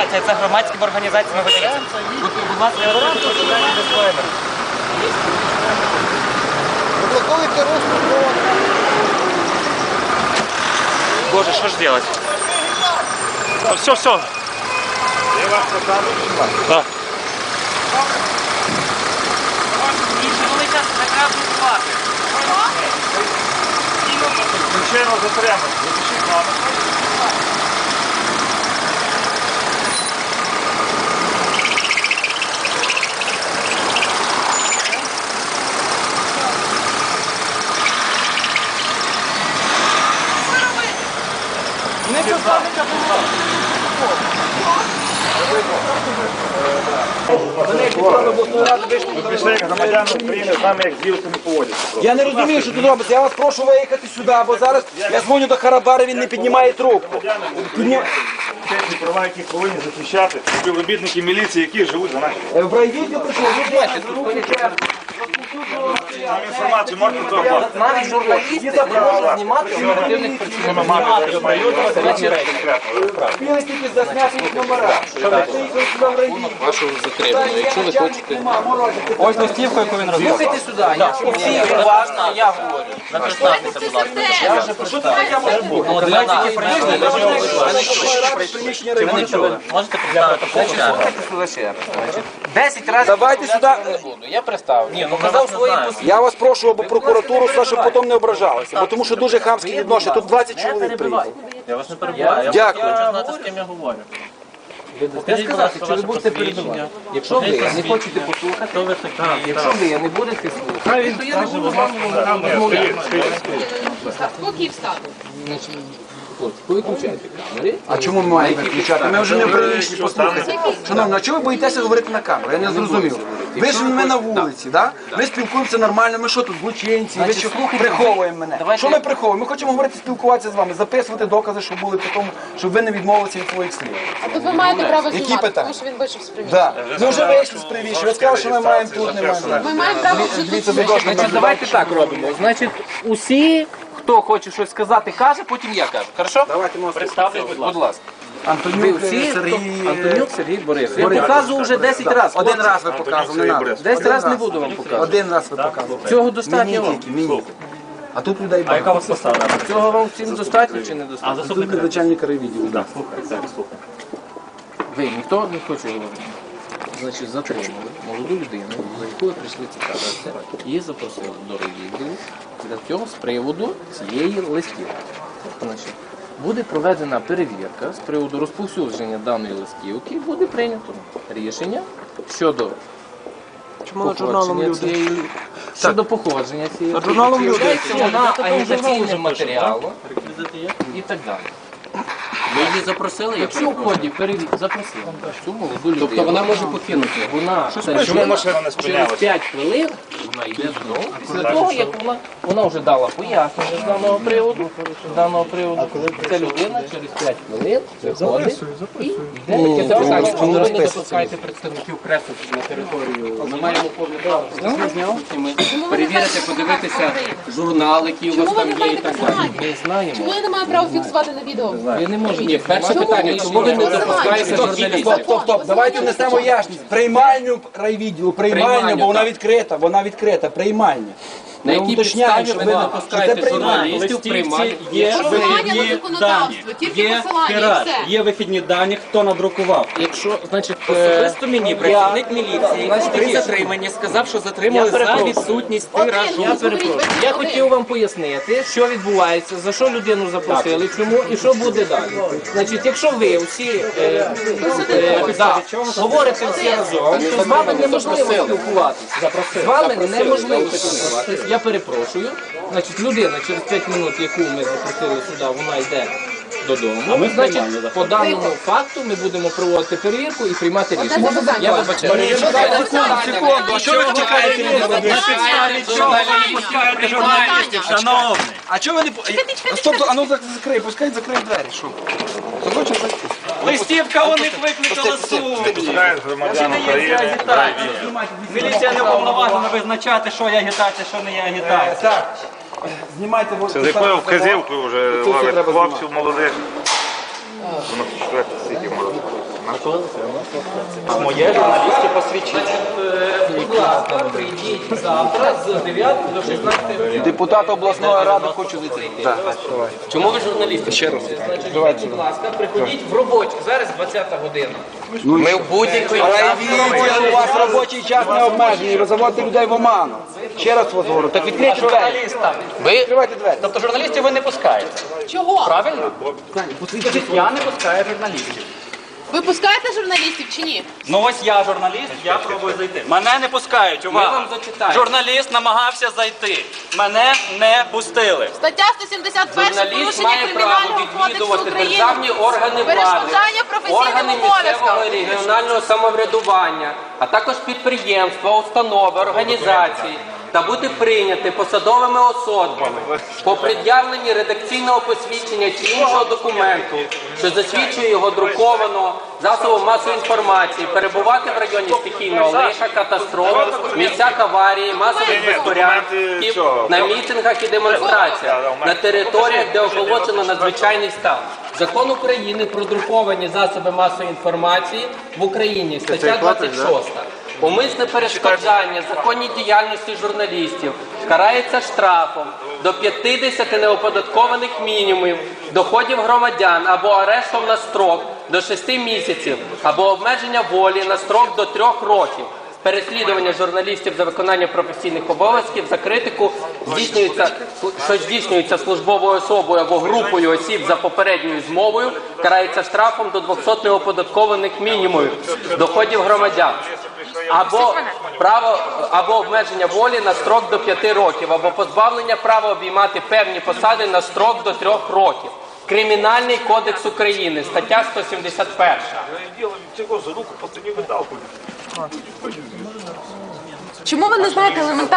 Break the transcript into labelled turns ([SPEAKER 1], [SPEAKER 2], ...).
[SPEAKER 1] організація, це громадськими організаціями видається. Будь ласка, я прошу почитати дисклеймер.
[SPEAKER 2] Блокуйте рух
[SPEAKER 1] Боже, що ж делать?
[SPEAKER 3] Все, все. Да.
[SPEAKER 1] Коли час не треба працювати.
[SPEAKER 3] Звичайно, затримати. Запишіть номер. Ви прийшли як громадяни України з нами як з вірусами поводяться.
[SPEAKER 2] Я не розумію, що тут робиться. Я вас прошу виїхати сюди, бо зараз я дзвоню до Харабари, він не піднімає трубку. Піднім...
[SPEAKER 3] Права, які повинні захищати співробітники міліції, які живуть за наші.
[SPEAKER 2] Е, В райвідділ прийшов, ви бачите.
[SPEAKER 3] Нам інформацію можна зробити?
[SPEAKER 1] Навіть журналісти не можуть знімати оперативних причин.
[SPEAKER 2] Він тільки заснятий номера.
[SPEAKER 4] Вашого затримання. Якщо ви хочете...
[SPEAKER 1] Ось листівка, яку він розробив.
[SPEAKER 4] Слухайте сюди, я говорю. Я вже прочитав.
[SPEAKER 1] Ну, для нас. Ви не чули. Можете представити?
[SPEAKER 4] Можете?
[SPEAKER 1] 10 разів.
[SPEAKER 2] Давайте сюди.
[SPEAKER 4] не буду. Я представлю.
[SPEAKER 1] Ні, ну
[SPEAKER 4] казав свої.
[SPEAKER 2] Я вас прошу, аби прокуратуру сюди, щоб потім не ображалися, бо тому що дуже хамські відношення. Тут 20 чоловік приїхало.
[SPEAKER 1] Я вас не перебуваю. Я
[SPEAKER 2] Дякую.
[SPEAKER 1] хочу знати, з ким я говорю.
[SPEAKER 4] Ви
[SPEAKER 1] сказати, будь
[SPEAKER 4] що ви будете
[SPEAKER 1] посвідчення.
[SPEAKER 4] Якщо ви не хочете послухати,
[SPEAKER 1] Хто ви така?
[SPEAKER 4] якщо ви не будете слухати, то я не буду вам. вами розмовляти.
[SPEAKER 5] Скільки встати?
[SPEAKER 4] Хлопці, повиключайте камери.
[SPEAKER 2] А чому ми маємо виключати? Ми вже не приміщені, послухайте. Шановні, а чого ви боїтеся говорити на камеру? Я не зрозумів. Ви ж ми на вулиці, да? Ми спілкуємося нормально, ми що тут, злочинці, ви що приховуємо мене. Що ми приховуємо? Ми хочемо говорити, спілкуватися з вами, записувати докази, щоб були по тому, щоб ви не відмовилися від своїх слів.
[SPEAKER 5] А то ви маєте право
[SPEAKER 2] Які
[SPEAKER 5] знімати,
[SPEAKER 2] питання?
[SPEAKER 5] тому що він вийшов з приміщення.
[SPEAKER 2] Да. Ми вже вийшли з привіщення, ви сказали, що ми маємо тут, не маємо.
[SPEAKER 5] Ми маємо право тут
[SPEAKER 2] дошки
[SPEAKER 4] Значить, давайте так робимо. Значить, усі, хто хоче щось сказати, каже, потім я кажу. Хорошо?
[SPEAKER 2] Давайте ми
[SPEAKER 1] Представте, будь
[SPEAKER 4] Будь
[SPEAKER 1] ласка.
[SPEAKER 4] ласка.
[SPEAKER 2] Антонюк, Сергій.
[SPEAKER 4] Антонюк Сергій Борисович. Я показував вже 10 разів.
[SPEAKER 2] Один раз ви показували, не треба.
[SPEAKER 4] 10 разів не буду вам показувати.
[SPEAKER 2] Один раз ви показували.
[SPEAKER 4] Цього достатньо вам.
[SPEAKER 2] тільки, мені. А тут людей
[SPEAKER 1] А яка у вас посада?
[SPEAKER 4] Цього вам всім достатньо чи не достатньо?
[SPEAKER 2] Тут
[SPEAKER 1] заступник?
[SPEAKER 2] начальника райвідділу.
[SPEAKER 1] Слухай, так, слухай.
[SPEAKER 4] Ви ніхто не хоче говорити. Значить, затримали молоду людину, за якою прийшли цікавитися, її запросили до райвідділу для цього з приводу цієї листівки. Значить, буде проведена перевірка з приводу розповсюдження даної листівки, і буде прийнято рішення щодо походження цієї лі- щодо походження цієї
[SPEAKER 2] журналом «Люди».
[SPEAKER 4] вона агітаційним матеріалом і так далі.
[SPEAKER 1] Ви її запросили?
[SPEAKER 4] Якщо в ході перевірки запросили цю молоду людину,
[SPEAKER 1] Тобто вона може покинути?
[SPEAKER 4] вона
[SPEAKER 3] Чому машина не
[SPEAKER 4] через
[SPEAKER 3] спинялася?
[SPEAKER 4] 5 хвилин вона йде додому. Після того, як вона, вона вже дала пояснення з даного приводу, з даного приводу, ця людина через 5 хвилин виходить і йде. Таке запитання, чому ви не допускаєте представників преси на територію? Ми маємо
[SPEAKER 5] Перевірити, подивитися
[SPEAKER 4] журнали, які
[SPEAKER 5] Чому ви не маєте посилання?
[SPEAKER 4] Ми знаємо.
[SPEAKER 5] Чому я не маю права фіксувати на відео?
[SPEAKER 4] Ви не можете. Ні,
[SPEAKER 5] перше питання, чому ви не допускаєте
[SPEAKER 2] Стоп, стоп, стоп, давайте внесемо ясність. Приймальню райвідділу, приймальню,
[SPEAKER 4] Приймальню,
[SPEAKER 2] бо вона
[SPEAKER 4] так.
[SPEAKER 2] відкрита, вона відкрита, приймальня.
[SPEAKER 4] На якій підставі ви не допускаєте журналістів приймати?
[SPEAKER 6] є
[SPEAKER 5] Посилання на
[SPEAKER 6] вихідні
[SPEAKER 5] законодавство,
[SPEAKER 6] дані,
[SPEAKER 5] тільки
[SPEAKER 6] є
[SPEAKER 5] посилання, і
[SPEAKER 6] пірат,
[SPEAKER 5] все.
[SPEAKER 6] є вихідні дані, хто надрукував.
[SPEAKER 4] Якщо, значить,
[SPEAKER 6] Особисто мені працівник міліції, який затримані, сказав, що затримали за відсутність тиражу.
[SPEAKER 5] Ну,
[SPEAKER 4] Я хотів вам пояснити, що відбувається, за що людину запросили, чому і що буде далі. Значить, якщо ви всі е, е, да, говорите всі разом, то з вами неможливо спілкуватися. З вами неможливо спілкуватися. Я перепрошую. Значить, людина через 5 минут, яку ми запросили сюди, вона йде. Додому, значить, по даному факту ми будемо проводити перевірку і приймати рішення. Я вибачаю.
[SPEAKER 2] Секунду, а що ви чекаєте?
[SPEAKER 6] Шановний,
[SPEAKER 2] А чого ви не... Стоп, а ну закрий, пускай закриє двері, що? Захочеш зайти?
[SPEAKER 6] Листівка у них викликала сумнів. Є
[SPEAKER 3] України.
[SPEAKER 6] агітація. Міліція не уповноважена визначати, що є агітація, що не є агітація.
[SPEAKER 2] Так, знімайте.
[SPEAKER 3] з якою вказівкою вже ловить хлопців молодих. Воно четверте стільки може.
[SPEAKER 4] Моє журналістське посвідчення.
[SPEAKER 7] Прийдіть завтра з 9 до 16 години.
[SPEAKER 2] Депутат обласної ради хочу зайти.
[SPEAKER 7] Чому ви журналісти? Ще раз. Будь ласка, приходіть в робочу. Зараз 20 година.
[SPEAKER 8] Ми в
[SPEAKER 2] дивіться, у вас робочий час не обмежений, ви заводите людей в оману. Ще раз вас говорю, так відкрийте двері.
[SPEAKER 8] Ви
[SPEAKER 2] Відкривайте двері.
[SPEAKER 6] Тобто журналістів ви не пускаєте.
[SPEAKER 5] Чого?
[SPEAKER 6] Правильно? Я не пускаю журналістів.
[SPEAKER 5] Ви пускаєте журналістів чи ні?
[SPEAKER 6] Ну ось я журналіст, я пробую зайти. Мене не пускають, увага.
[SPEAKER 7] вам зачитаємо.
[SPEAKER 6] Журналіст намагався зайти. Мене не пустили.
[SPEAKER 5] Стаття 171
[SPEAKER 7] Журналіст
[SPEAKER 5] порушення
[SPEAKER 7] має право
[SPEAKER 5] кримінального кодексу
[SPEAKER 7] відвідувати
[SPEAKER 5] України.
[SPEAKER 7] державні органи влади,
[SPEAKER 5] Перешкоджання професійним
[SPEAKER 7] органи місцевого
[SPEAKER 5] обов'язкам.
[SPEAKER 7] регіонального самоврядування, а також підприємства, установи, організації та бути прийняти посадовими особами по пред'явленні редакційного посвідчення чи іншого документу, що засвідчує його друкованого засобу масової інформації, перебувати в районі стихійного лиха, катастроф, місцях аварії, масових безпорядків, на мітингах і демонстраціях, на територіях, де оголошено надзвичайний стан. Закон України про друковані засоби масової інформації в Україні, стаття 26. Умисне перешкоджання законній діяльності журналістів карається штрафом до 50 неоподаткованих мінімумів доходів громадян або арештом на строк до 6 місяців, або обмеження волі на строк до 3 років. Переслідування журналістів за виконання професійних обов'язків за критику здійснюється, що здійснюється службовою особою або групою осіб за попередньою змовою, карається штрафом до 200 неоподаткованих мінімумів доходів громадян. Або право або обмеження волі на строк до 5 років, або позбавлення права обіймати певні посади на строк до 3 років. Кримінальний кодекс України, стаття 171.
[SPEAKER 5] Чому ви не знаєте елементарно?